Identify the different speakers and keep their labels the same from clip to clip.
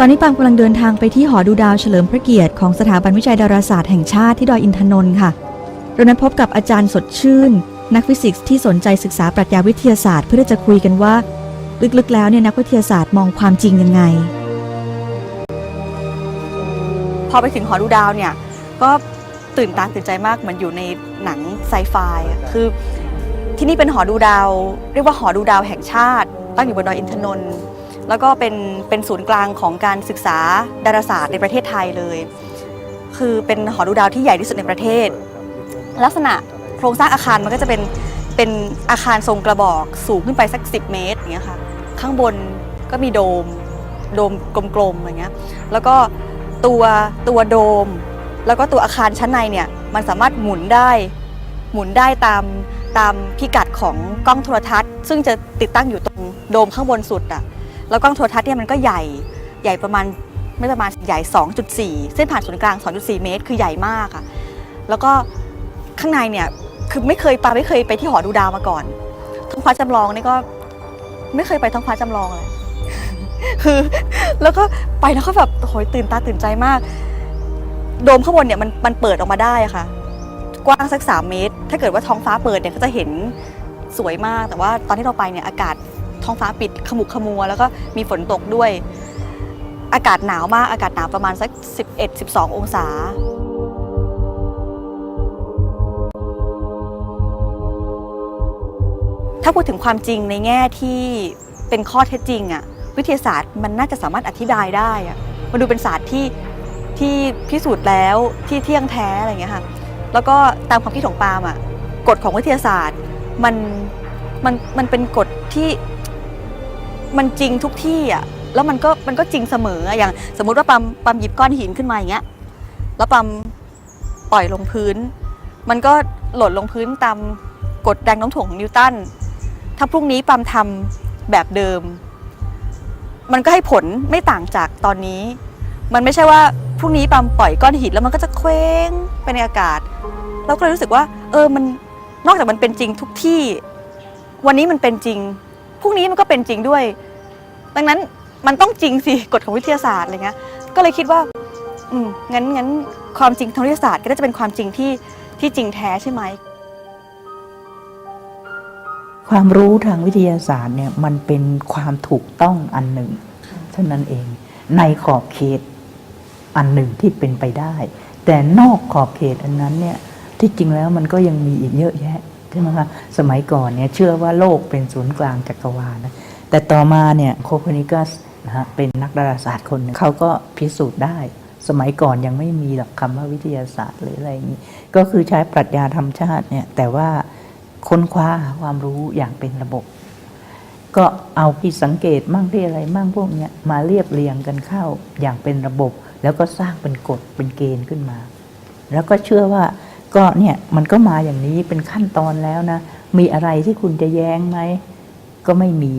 Speaker 1: ตอนนี้ปามกำลังเดินทางไปที่หอดูดาวเฉลิมพระเกียรติของสถาบันวิจัยดาราศาสตร์แห่งชาติที่ดอยอินทนนท์ค่ะ เรานั้นพบกับอาจารย์สดชื่น นักฟิสิกส์ที่สนใจศึกษาปรัชญาวิทยาศาสตร์เพื่อจะคุยกันว่า ลึกๆ แล้วเนี่ยนักวิทยาศาสตร์มองความจริงยังไง
Speaker 2: พอไปถึงหอดูดาวเนี่ยก็ตื่นตาตื่นใจมากเหมือนอยู่ในหนังไซไฟคือที่นี่เป็นหอดูดาว เรียกว่าหอดูดาวแห่งชาติ ตั้งอยู่บนดอยอินทนนท์ แล้วก็เป็นเป็นศูนย์กลางของการศึกษาดาราศาสตร์ในประเทศไทยเลย คือเป็นหอดูดาวที่ใหญ่ที่สุดในประเทศ ลักษณะโครงสร้างอาคารมันก็จะเป็นเป็นอาคารทรงกระบอกสูงขึ้นไปสัก 10 เมตรอย่างเงี้ยค่ะข้างบนก็มีโดมโดมกลมๆอย่างเงี้ยแล้วก็ตัวตัวโดม แล้วก็ตัวอาคารชั้นในเนี่ยมันสามารถหมุนได้หมุนได้ตามตามพิกัดของกล้องโทรทัศน์ ซึ่งจะติดตั้งอยู่ตรงโดมข้างบนสุดอะ แล้วกล้องโทรทัศน์เนี่ยมันก็ใหญ่ใหญ่ประมาณไม่ประมาณใหญ่ 2.4 เส้นผ่านศูนย์กลาง 2.4 เมตร คือใหญ่มากอะแล้วก็ข้างในเนี่ยคือไม่เคยปาไม่เคยไปที่หอดูดาวมาก่อนท้องฟ้าจำลองนี่ก็ไม่เคยไปท้องฟ้าจำลองเลยคือแล้วก็ไปแล้วก็แบบโหยตื่นตาตื่นใจมาก โดมข้างบนเนี่ยมันมันเปิดออกมาได้ะค่ะ กว้างสัก3เมตร ถ้าเกิดว่าท้องฟ้าเปิดเนี่ยก็จะเห็นสวยมาก แต่ว่าตอนที่เราไปเนี่ยอากาศ ท้องฟ้าปิดขมุกขมัว แล้วก็มีฝนตกด้วย อากาศหนาวมากอากาศหนาวประมาณสัก 11-12 องศาถ้าพูดถึงความจริงในแง่ที่เป็นข้อเท็จจริงอะวิทยาศาสตร์มันน่าจะสามารถอธิบายได้อะมันดูเป็นศาสตร์ที่ที่พิสูจน์แล้วที่เที่ยงแท้อะไรเงี้ยค่ะแล้วก็ตามความคิดของปาล์มอะกฎของวิทยาศาสตร์มันมันมันเป็นกฎที่ มันจริงทุกที่อะแล้วมันก็มันก็จริงเสมออะอย่างสมมุติว่าปาล์มปาล์มหยิบก้อนหินขึ้นมาอย่างเงี้ยแล้วปาล์มปล่อยลงพื้น มันก็หล่นลงพื้นตามกฎแรงโน้มถ่วงของนิวตันถ้าพรุ่งนี้ปาล์มทำแบบเดิม มันก็ให้ผลไม่ต่างจากตอนนี้ มันไม่ใช่ว่าพรุ่งนี้ปาล์มปล่อยก้อนหินแล้วมันก็จะเคว้งไปในอากาศเราก็เลยรู้สึกว่า เออมันนอกจากมันเป็นจริงทุกที่ วันนี้มันเป็นจริงพรุ่งนี้มันก็เป็นจริงด้วย ดังนั้นมันต้องจริงสิกฎของวิทยาศาสตร์อะไรเงี้ยก็เลยคิดว่าอืมงั้นงั้นความจริงทางวิทยาศาสตร์ก็จะเป็นความจริงที่ที่จริงแท้ใช่ไหม
Speaker 3: ความรู้ทางวิทยาศาสตร์เนี่ยมันเป็นความถูกต้องอันหนึ่งเท่านั้นเอง ในขอบเขตอันหนึ่งที่เป็นไปได้ แต่นอกขอบเขตอันนั้นเนี่ยที่จริงแล้วมันก็ยังมีอีกเยอะแยะใช่ไหมคะสมัยก่อนเนี่ยเชื่อว่าโลกเป็นศูนย์กลางจักรวาลนะ แต่ต่อมาเนี่ยโคเปนิกัสนะฮะเป็นนักดาราศาสตร์คนหนึ่งเขาก็พิสูจน์ได้ สมัยก่อนยังไม่มีหลักคำว่าวิทยาศาสตร์หรืออะไรอย่างนี้ ก็คือใช้ปรัชญาธรรมชาติเนี่ยแต่ว่าค้นคว้าความรู้อย่างเป็นระบบ ก็เอาผิดสังเกตมั่งที่อะไรมั่งพวกเนี้ยมาเรียบเรียงกันเข้าอย่างเป็นระบบ แล้วก็สร้างเป็นกฎเป็นเกณฑ์ขึ้นมา แล้วก็เชื่อว่าก็เนี่ยมันก็มาอย่างนี้เป็นขั้นตอนแล้วนะ มีอะไรที่คุณจะแย้งไหม ก็ไม่มี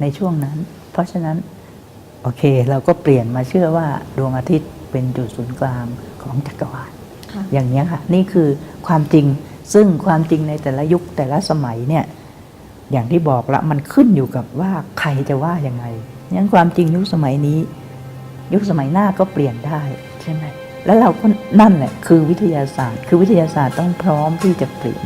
Speaker 3: ในช่วงนั้น เพราะฉะนั้นโอเค เราก็เปลี่ยนมาเชื่อว่าดวงอาทิตย์เป็นจุดศูนย์กลางของจักรวาล
Speaker 1: ค่ะ
Speaker 3: อย่างนี้ยค่ะ นี่คือความจริงซึ่งความจริงในแต่ละยุคแต่ละสมัยเนี่ยอย่างที่บอกละมันขึ้นอยู่กับว่าใครจะว่ายังไงงั้นความจริงยุคสมัยนี้ ยุคสมัยหน้าก็เปลี่ยนได้ใช่ไหมแล้วเราก็นั่นแหละคือวิทยาศาสตร์ คือวิทยาศาสตร์ต้องพร้อมที่จะเปลี่ยน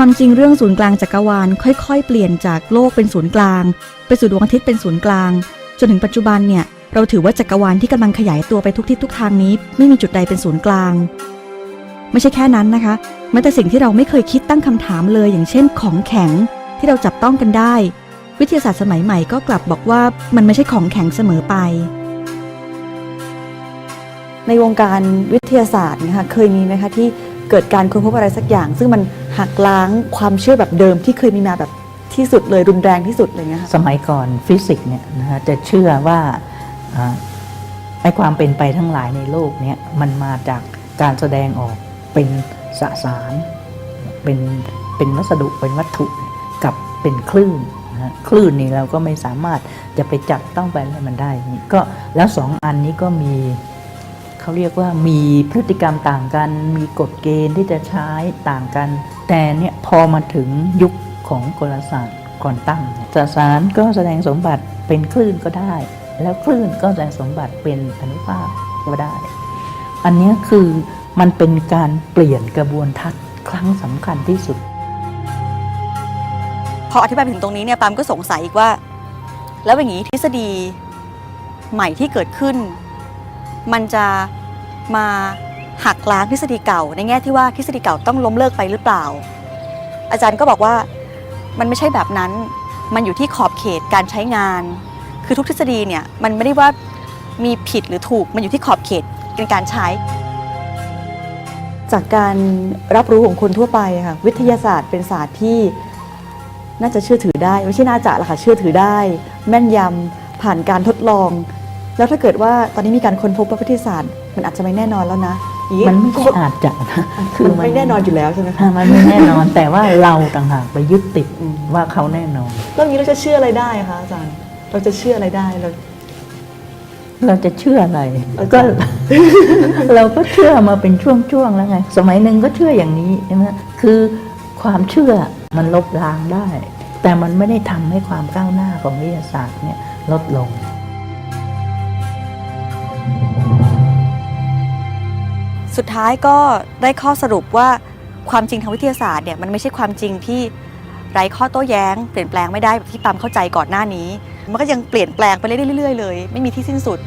Speaker 1: ความจริงเรื่องศูนย์กลางจักรวาลค่อย ๆ เปลี่ยนจากโลกเป็นศูนย์กลาง ไปสู่ดวงอาทิตย์เป็นศูนย์กลาง จนถึงปัจจุบันเนี่ยเราถือว่าจักรวาลที่กำลังขยายตัวไปทุกทิศทุกทางนี้ ไม่มีจุดใดเป็นศูนย์กลาง ไม่ใช่แค่นั้นนะคะแม้แต่สิ่งที่เราไม่เคยคิดตั้งคำถามเลย อย่างเช่น ของแข็งที่เราจับต้องกันได้ วิทยาศาสตร์สมัยใหม่ก็กลับบอกว่ามันไม่ใช่ของแข็งเสมอไป ในวงการวิทยาศาสตร์นะคะเคยมีไหมคะที่เกิดการค้นพบอะไรสักอย่าง ซึ่งมัน หักล้างความเชื่อแบบเดิมที่เคยมีมาแบบที่สุดเลยรุนแรงที่สุดเลยนะคะ
Speaker 3: สมัยก่อนฟิสิกส์เนี่ยนะฮะจะเชื่อว่าไอ้ความเป็นไปทั้งหลายในโลกเนี่ยมันมาจากการแสดงออกเป็นสสาร เป็นเป็นวัสดุเป็นวัตถุกับเป็นคลื่นนะคลื่นนี่เราก็ไม่สามารถจะไปจับต้องไปอะไรมันได้นี่ก็แล้วสองอันนี้ก็มีเขาเรียกว่ามีพฤติกรรมต่างกัน มีกฎเกณฑ์ที่จะใช้ต่างกัน แต่เนี่ยพอมาถึงยุคของกลศาสตร์ควอนตัมสสารก็แสดงสมบัติเป็นคลื่นก็ได้ แล้วคลื่นก็แสดงสมบัติเป็นอนุภาคก็ได้ อันนี้คือมันเป็นการเปลี่ยนกระบวนทัศน์ครั้งสำคัญที่สุด
Speaker 2: พออธิบายถึงตรงนี้เนี่ยปามก็สงสัยอีกว่า แล้วอย่างนี้ทฤษฎีใหม่ที่เกิดขึ้น มันจะมา หักล้างทฤษฎีเก่า ในแง่ที่ว่าทฤษฎีเก่าต้องล้มเลิกไปหรือเปล่า อาจารย์ก็บอกว่ามันไม่ใช่แบบนั้น มันอยู่ที่ขอบเขตการใช้งาน คือทุกทฤษฎีเนี่ยมันไม่ได้ว่ามีผิดหรือถูก มันอยู่ที่ขอบเขตในการใช้ จากการรับรู้ของคนทั่วไปค่ะวิทยาศาสตร์เป็นศาสตร์ที่น่าจะเชื่อถือได้ไม่ใช่น่าจะละค่ะเชื่อถือได้ แม่นยำผ่านการทดลอง แล้วถ้าเกิดว่าตอนนี้มีการค้นพบว่าวิทยาศาสตร์ มันอาจจะไม่แน่นอนแล้วนะ
Speaker 3: มันไม่ใช่อาจจะนะ
Speaker 2: คือมันไม่แน่นอนอยู่แล้วใช่ไหมคะ
Speaker 3: อ่ามันไม่แน่นอนแต่ว่าเราต่างหากไปยึดติด
Speaker 2: อืม
Speaker 3: ว่าเขาแน่นอน
Speaker 2: แล้วอย่างนี้เราจะเชื่ออะไรได้คะอาจารย์ เราจะเชื่ออะไรได้เรา
Speaker 3: เราจะเชื่ออะไร
Speaker 2: อา
Speaker 3: ก็
Speaker 2: จารย์
Speaker 3: เราก็เชื่อมาเป็นช่วงๆแล้วไง สมัยหนึ่งก็เชื่ออย่างนี้ใช่ไหมคือความเชื่อมันลบล้างได้ แต่มันไม่ได้ทำให้ความก้าวหน้าของวิทยาศาสตร์เนี่ยลดลง
Speaker 2: สุดท้ายก็ได้ข้อสรุปว่าความจริงทางวิทยาศาสตร์เนี่ยมันไม่ใช่ความจริงที่ไร้ข้อโต้แย้ง เปลี่ยนแปลงไม่ได้แบบที่ปามเข้าใจก่อนหน้านี้ มันก็ยังเปลี่ยนแปลงไปเรื่อยๆเลย ไม่มีที่สิ้นสุด